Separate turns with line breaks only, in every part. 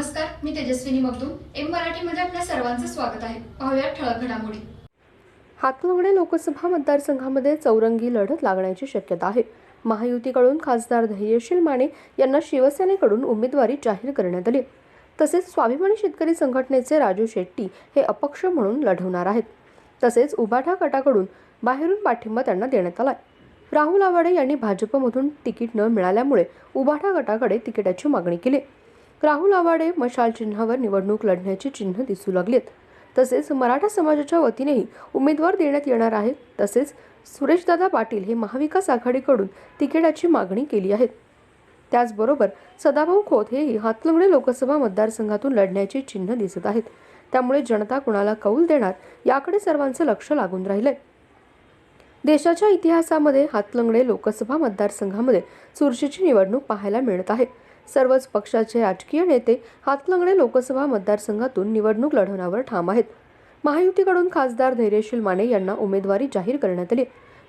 नमस्कार मी तेजस्विनी मगदूम एम मराठीमध्ये आपल्या सर्वांचं स्वागत आहे. पाहूया ठळक घडामोडी.
हातलंगडे लोकसभा मतदारसंघामध्ये चौरंगी लढत लागण्याची शक्यता आहे. महायुतीकडून खासदार धैर्यशील माने यांना शिवसेनेकडून उमेदवारी जाहीर करण्यात आली. तसेच स्वाभिमानी शेतकरी संघटनेचे राजू शेट्टी हे अपक्ष म्हणून लढवणार आहेत. तसेच उबाठा गटाकडून बाहेरून पाठिंबा त्यांना देण्यात आलाय. राहुल आवाडे यांनी भाजपमधून तिकीट न मिळाल्यामुळे उबाठा गटाकडे तिकिटाची मागणी केली. राहुल आवाडे मशाल चिन्हावर निवडणूक लढण्याची चिन्ह दिसू लागलीत. तसेच मराठा समाजाच्या वतीनेही उमेदवार देण्यात येणार आहेत. तसेच सुरेशदादा पाटील हे महाविकास आघाडीकडून तिकिटाची मागणी केली आहे त्याचबरोबर सदाभाऊ खोत हेही हातलंगडे लोकसभा मतदारसंघातून लढण्याची चिन्ह दिसत आहेत. त्यामुळे जनता कुणाला कौल देणार याकडे सर्वांचं लक्ष लागून राहिलंय. देशाच्या इतिहासामध्ये हातलंगडे लोकसभा मतदारसंघामध्ये चुरशीची निवडणूक पाहायला मिळत आहे. सर्वच पक्षाचे राजकीय नेते हातलंगडे लोकसभा मतदारसंघातून निवडणूक लढवण्यावर ठाम आहेत. महायुतीकडून खासदार धैर्यशील माने यांना उमेदवारी जाहीर करण्यात आली.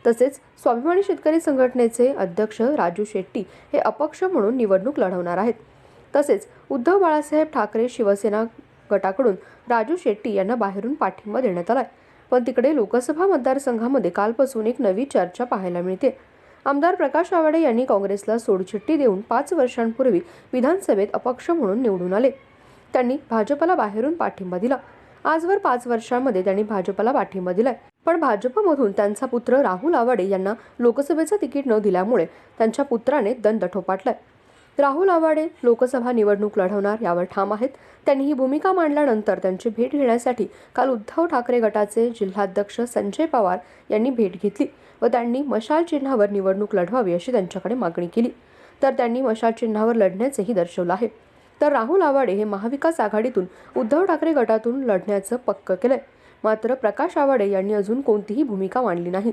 तसेच स्वाभिमानी शेतकरी संघटनेचे अध्यक्ष राजू शेट्टी हे अपक्ष म्हणून निवडणूक लढवणार आहेत. तसेच उद्धव बाळासाहेब ठाकरे शिवसेना गटाकडून राजू शेट्टी यांना बाहेरून पाठिंबा देण्यात आलाय. पण तिकडे लोकसभा मतदारसंघामध्ये कालपासून एक नवी चर्चा पाहायला मिळते. आमदार प्रकाश आवाडे यांनी काँग्रेसला सोडचिठ्ठी देऊन पाच वर्षांपूर्वी विधानसभेत अपक्ष म्हणून निवडून आले. त्यांनी भाजपला बाहेरून पाठिंबा दिला. आजवर पाच वर्षांमध्ये त्यांनी भाजपला पाठिंबा दिलाय. पण भाजपमधून त्यांचा पुत्र राहुल आवाडे यांना लोकसभेचं तिकीट न दिल्यामुळे त्यांच्या पुत्राने दंड ठोपाटलाय. राहुल आवाडे लोकसभा निवडणूक लढवणार यावर ठाम आहेत. त्यांनी ही भूमिका मांडल्यानंतर त्यांची भेट घेण्यासाठी काल उद्धव ठाकरे गटाचे जिल्हाध्यक्ष संजय पवार यांनी भेट घेतली व त्यांनी मशाल चिन्हावर निवडणूक लढवावी अशी त्यांच्याकडे मागणी केली. तर त्यांनी मशाल चिन्हावर लढण्याचेही दर्शवलं आहे. तर राहुल आवाडे हे महाविकास आघाडीतून उद्धव ठाकरे गटातून लढण्याचं पक्क केलंय. मात्र प्रकाश आवाडे यांनी अजून कोणतीही भूमिका मांडली नाही.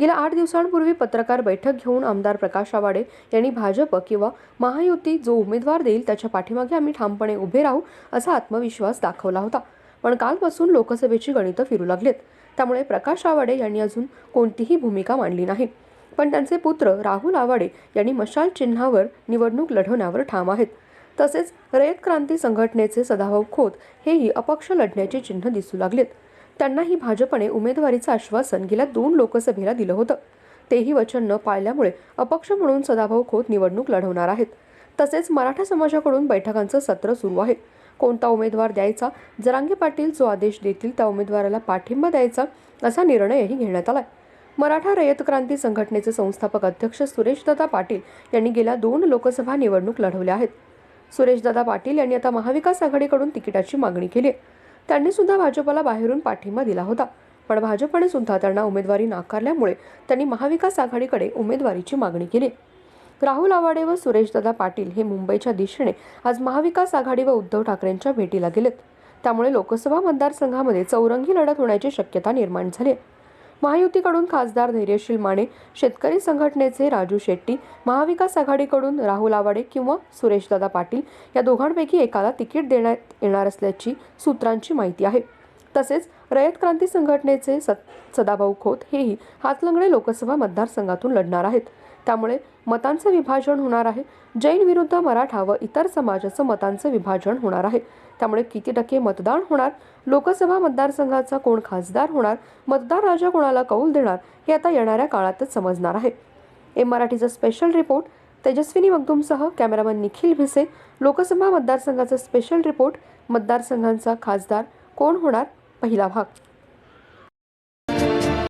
गेल्या आठ दिवसांपूर्वी पत्रकार बैठक घेऊन आमदार प्रकाश आवाडे यांनी भाजप किंवा महायुती जो उमेदवार देईल त्याच्या पाठीमागे आम्ही ठामपणे उभे राहू असा आत्मविश्वास दाखवला होता. पण कालपासून लोकसभेची गणितं फिरू लागलेत. त्यामुळे प्रकाश आवाडे यांनी अजून कोणतीही भूमिका मांडली नाही. पण त्यांचे पुत्र राहुल आवाडे यांनी मशाल चिन्हावर निवडणूक लढवण्यावर ठाम आहेत. तसेच रयत क्रांती संघटनेचे सदाभाऊ खोत हेही अपक्ष लढण्याचे चिन्ह दिसू लागलेत. त्यांनाही भाजपने उमेदवारीचं आश्वासन गेल्या दोन लोकसभेला दिलं होतं. तेही वचन न पाळल्यामुळे अपक्ष म्हणून सदाभाऊ खोत निवडणूक लढवणार आहेत. तसेच मराठा समाजाकडून बैठकांचं सत्र सुरू आहे. कोणता उमेदवार द्यायचा जरांगे पाटील जो आदेश देतील त्या उमेदवाराला पाठिंबा द्यायचा असा निर्णयही घेण्यात आलाय. मराठा रयत क्रांती संघटनेचे संस्थापक अध्यक्ष सुरेशदादा पाटील यांनी गेल्या दोन लोकसभा निवडणूक लढवल्या आहेत. सुरेशदादा पाटील यांनी आता महाविकास आघाडीकडून तिकिटाची मागणी केली आहे. त्यांनी सुद्धा भाजपला बाहेरून पाठिंबा दिला होता. पण भाजपने सुद्धा त्यांना उमेदवारी नाकारल्यामुळे त्यांनी महाविकास आघाडीकडे उमेदवारीची मागणी केली. राहुल आवाडे व सुरेशदादा पाटील हे मुंबईच्या दिशेने आज महाविकास आघाडी व उद्धव ठाकरेंच्या भेटीला गेलेत. त्यामुळे लोकसभा मतदारसंघामध्ये चौरंगी लढत होण्याची शक्यता निर्माण झाली आहे. महायुतीकडून खासदार धैर्यशील माने शेतकरी संघटनेचे राजू शेट्टी महाविकास आघाडीकडून राहुल आवाडे किंवा सुरेशदादा पाटील या दोघांपैकी एकाला तिकीट देण्यात येणार असल्याची सूत्रांची माहिती आहे. तसेच रयत क्रांती संघटनेचे सदाभाऊ खोत हेही हातलंगडे लोकसभा मतदारसंघातून लढणार आहेत. त्यामुळे मतांचं विभाजन होणार आहे. जैन विरुद्ध मराठा व इतर समाजाचं मतांचं विभाजन होणार आहे. त्यामुळे किती टक्के मतदान होणार? लोकसभा मतदारसंघाचा कोण खासदार होणार? मतदार राजा कोणाला कौल देणार? हे आता येणाऱ्या काळातच समजणार आहे. एम मराठीचा स्पेशल रिपोर्ट तेजस्विनी मगदुमसह कॅमेरामन निखिल भिसे. लोकसभा मतदारसंघाचा स्पेशल रिपोर्ट मतदारसंघांचा खासदार कोण होणार? पहिला भाग.